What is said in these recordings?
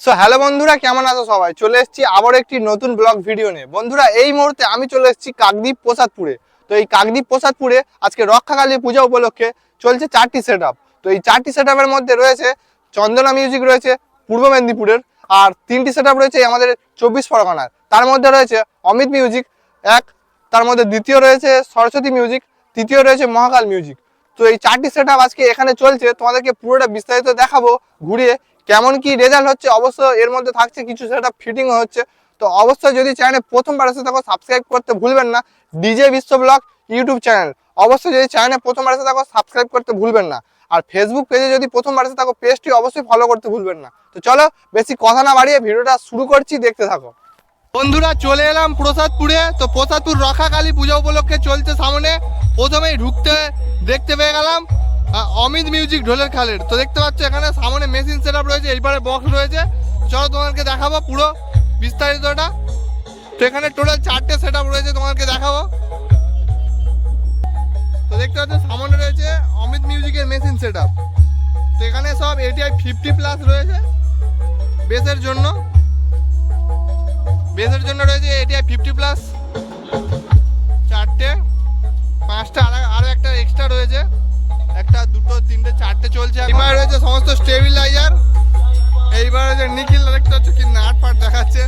So hello বন্ধুরা, কেমন আছো সবাই? চলে এসেছি আবার একটি নতুন ব্লগ ভিডিও নিয়ে। বন্ধুরা, এই মুহূর্তে আমি চলে এসেছি কাকদ্বীপ প্রসাদপুরে। তো এই কাকদ্বীপ প্রসাদপুরে আজকে রক্ষাকালী পূজা উপলক্ষে চলছে চারটি সেট তো এই চারটি সেট মধ্যে রয়েছে চন্দনা মিউজিক রয়েছে, পূর্ব মেদিনীপুরের, আর তিনটি সেট রয়েছে আমাদের চব্বিশ পরগনার। তার মধ্যে রয়েছে অমিত মিউজিক এক। তার মধ্যে দ্বিতীয় রয়েছে সরস্বতী মিউজিক তৃতীয় রয়েছে মহাকাল মিউজিক তো এই চারটি সেট আজকে এখানে চলছে। তোমাদেরকে পুরোটা বিস্তারিত দেখাবো, ঘুরিয়ে কেমন কি রেজাল্ট হচ্ছে অবশ্য এর মধ্যে থাকছে কিছু সেটা ফিটিং হচ্ছে। তো অবশ্যই যদি চ্যানেলে প্রথমবার এসে থাকো সাবস্ক্রাইব করতে ভুলবেন না। ডিজে বিশ্ব ব্লগ ইউটিউব চ্যানেল অবশ্যই যদি চ্যানেলে প্রথমবার এসে থাকো সাবস্ক্রাইব করতে ভুলবেন না। আর ফেসবুক পেজে যদি প্রথমবার এসে থাকো পেজটি অবশ্যই ফলো করতে ভুলবেন না। তো চলো, বেশি কথা না বাড়িয়ে ভিডিওটা শুরু করছি, দেখতে থাকো। বন্ধুরা, চলে এলাম প্রসাদপুরে। তো প্রসাদপুর রক্ষাকালী পূজা উপলক্ষে চলছে সামনে। প্রথমেই ঢুকতে দেখতে পেয়ে গেলাম। অমিত মিউজিক ঢোলের খালের। তো দেখতে পাচ্ছ এখানে সামনে মেশিন সেট আপ রয়েছে এইবারে বক্স রয়েছে। চলো তোমাদেরকে দেখাবো পুরো বিস্তারিতটা। তো এখানে টোটাল চারটে সেট আপ রয়েছে তোমাদেরকে দেখাবো। তো দেখতে পাচ্ছ সামনে রয়েছে অমিত মিউজিকের মেশিন সেট আপ তো এখানে সব এটিআই ফিফটি প্লাস রয়েছে বেসের জন্য। বেসের জন্য রয়েছে এটিআই ফিফটি প্লাস চারটে, পাঁচটা, আর আরও একটা এক্সট্রা রয়েছে। একটা, দুটো, তিনটে, চারটে চলছে এবার রয়েছে সমস্ত স্টেবিলাইজার এইবার রয়েছে নিখিল দেখতে পাচ্ছ কি নাট পাট দেখাচ্ছে।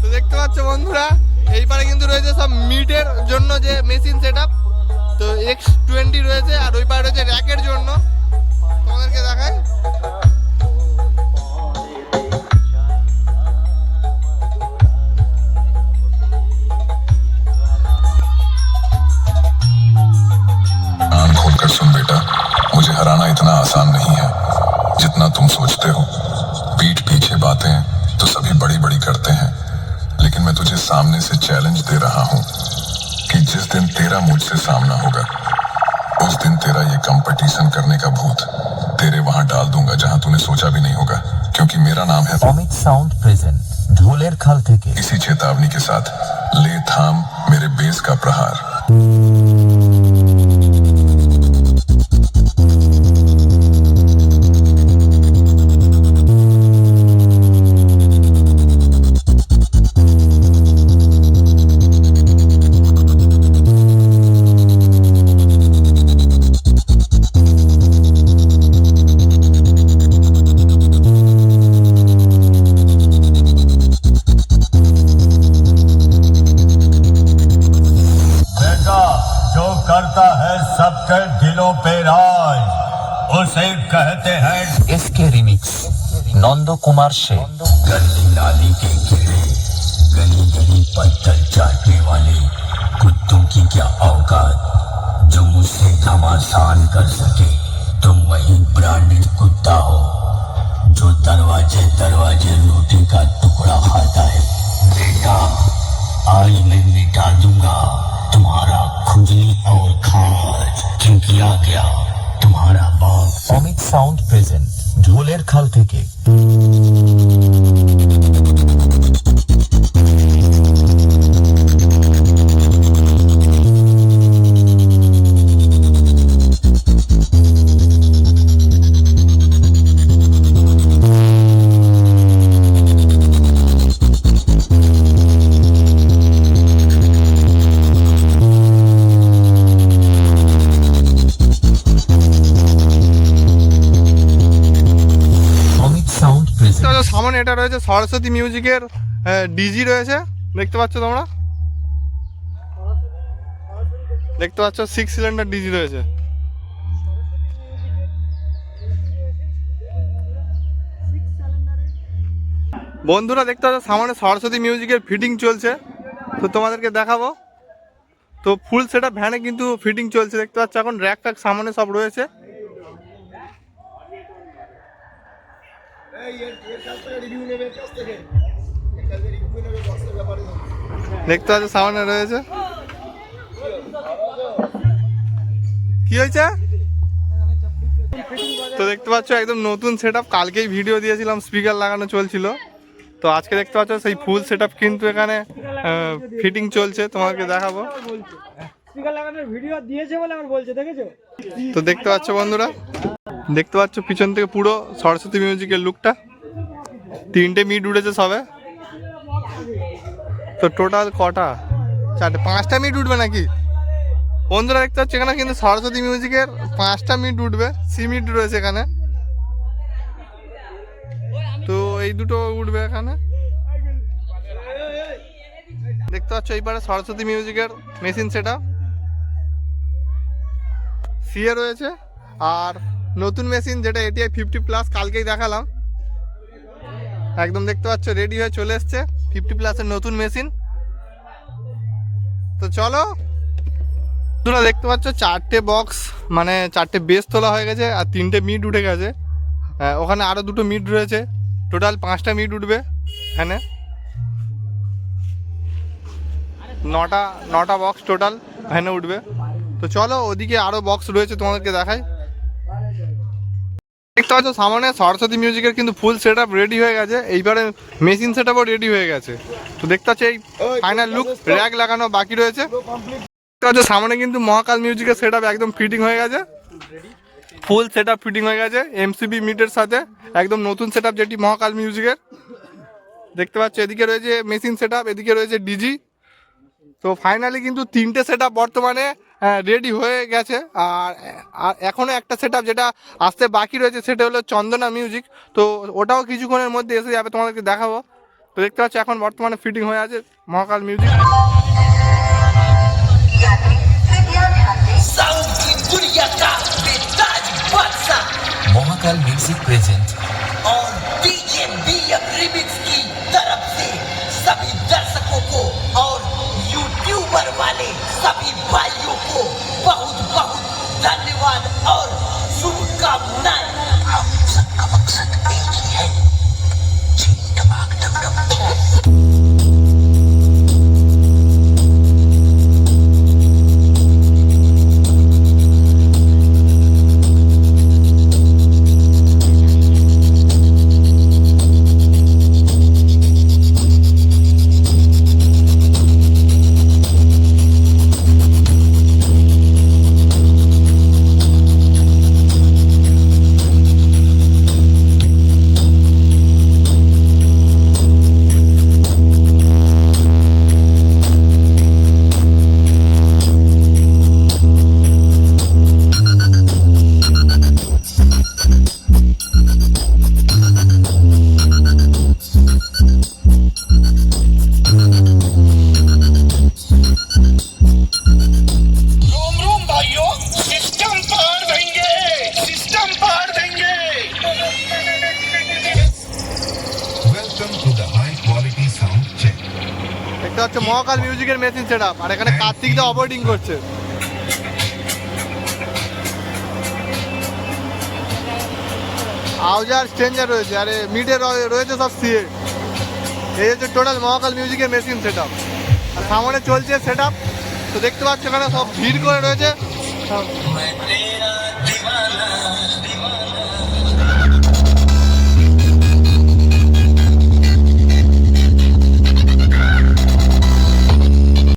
তো দেখতে পাচ্ছ বন্ধুরা, এইবারে কিন্তু রয়েছে সব মিটের জন্য যে মেশিন সেট তো এক্স টোয়েন্টি রয়েছে আর ওই পারে রয়েছে র্যাকের জন্য। তোমাদেরকে দেখায় सुन बेटा मुझे हराना इतना आसान नहीं है जितना तुम सोचते हो। पीठ पीछे बातें तो सभी बड़ी बड़ी करते हैं लेकिन मैं तुझे सामने से चैलेंज दे रहा हूँ कि जिस दिन तेरा मुझसे सामना होगा उस दिन तेरा ये कंपटीशन करने का भूत तेरे वहाँ डाल दूँगा जहाँ तूने सोचा भी नहीं होगा क्योंकि मेरा नाम है अमित साउंड प्रेजेंट ढोलेर खाल इसी चेतावनी के साथ ले थाम मेरे बेस का प्रहार। हुसैन कहते हैं। इसके रिमिक्स नंद कुमार से। गली नाली के कीड़े गली गली पत्थर चाटने वाले कुत्तों की क्या औकात? जो मुझसे घमासान कर सके तुम वही ब्रांडेड कुत्ते সাউন্ড প্রেজেন্ট ঢোলের খাল থেকে। এটা রয়েছে সরস্বতী মিউজিকের ডিজি রয়েছে। দেখতে পাচ্ছ তোমরা? দেখতে পাচ্ছ সিক্স সিলিন্ডার ডিজি রয়েছে। বন্ধুরা, দেখতে পাচ্ছ সামনে সরস্বতী মিউজিকের ফিটিং চলছে। তো তোমাদেরকে দেখাবো। তো ফুল সেটা ভ্যানে কিন্তু ফিটিং চলছে। দেখতে পাচ্ছ এখন র্যাক ট্যাক সামনে সব রয়েছে। দেখতে পাচ্ছ সামনে রয়েছে। কি হয়েছে? তো দেখতে পাচ্ছ একদম নতুন সেট কালকেই ভিডিও দিয়েছিলাম স্পিকার লাগানো চলছিল। তো আজকে দেখতে পাচ্ছ সেই ফুল সেট কিন্তু এখানে ফিটিং চলছে তোমাকে দেখাবো। তো দেখতে পাচ্ছ বন্ধুরা দেখতে পাচ্ছ পিছন থেকে পুরো সরস্বতী মিউজিকের লুকটা তিনটে মিট উঠেছে সবে। তো টোটাল কটা? চারটে, পাঁচটা মিট উঠবে নাকি? বন্ধুরা দেখতে পাচ্ছি, এখানে কিন্তু সরস্বতী মিউজিকের পাঁচটা মিট উঠবে, সি মিট রয়েছে এখানে। তো এই দুটো উঠবে এখানে। দেখতে পাচ্ছ, এইবারে সরস্বতী মিউজিকের মেশিন সেটা সিএ রয়েছে, আর নতুন মেশিন যেটা এটিআই ফিফটি প্লাস কালকেই দেখালাম। একদম দেখতে পাচ্ছ রেডি হয়ে চলে এসছে। ফিফটি প্লাসের নতুন মেশিন। তো চলো তোমরা দেখতে পাচ্ছ, চারটে বক্স মানে চারটে বেস তোলা হয়ে গেছে আর তিনটে মিট উঠে গেছে। ওখানে আরও দুটো মিট রয়েছে। টোটাল পাঁচটা মিট উঠবে এখানে। নটা নটা বক্স টোটাল ভ্যানে উঠবে। তো চলো, ওদিকে আরও বক্স রয়েছে তোমাদেরকে দেখাই। দেখতে পাচ্ছ সামনে সরস্বতী মিউজিকের কিন্তু ফুল সেট রেডি হয়ে গেছে। এইবারে মেশিন সেট রেডি হয়ে গেছে। তো দেখতে পাচ্ছ, এই ফাইনাল লুক র্যাক লাগানো বাকি রয়েছে। দেখতে পাচ্ছ, সামনে কিন্তু মহাকাল মিউজিকের সেট একদম ফিটিং হয়ে গেছে। ফুল সেট ফিটিং হয়ে গেছে এমসিবি মিটের সাথে। একদম নতুন সেট যেটি মহাকাল মিউজিকের দেখতে পাচ্ছ, এদিকে রয়েছে মেশিন সেট এদিকে রয়েছে ডিজি তো ফাইনালি কিন্তু তিনটে সেট বর্তমানে রেডি হয়ে গেছে আর আর এখনও একটা সেট যেটা আসতে বাকি রয়েছে সেটা হলো চন্দনা মিউজিক তো ওটাও কিছুক্ষণের মধ্যে এসে যাবে তোমাদেরকে দেখাবো তো দেখতে পাচ্ছ এখন বর্তমানে ফিটিং হয়ে আছে মহাকাল মিউজিক साउंड की दुनिया का बेताज बादशाह মহাকাল মিউজিক প্রেজেন্ট और डीजे बीएम रिमिक्स की तरफ से सभी दर्शकों को और यूट्यूबर वाले सभी भाइयों बहुत बहुत धन्यवाद और शुभकामनाएँ। দেখতে পাচ্ছ মহাকাল মিউজিকের মেশিন সেট আর এখানে কার্তিক দা অপারেটিং করছে। আউজার স্ট্রেঞ্জার রয়েছে, আর মিডে রয়েছে সব সিএ এই হচ্ছে টোটাল মহাকাল মিউজিকের মেশিন সেট আর সামনে চলছে সেট আপ তো দেখতে পাচ্ছ এখানে সব ভিড় করে রয়েছে। मैंने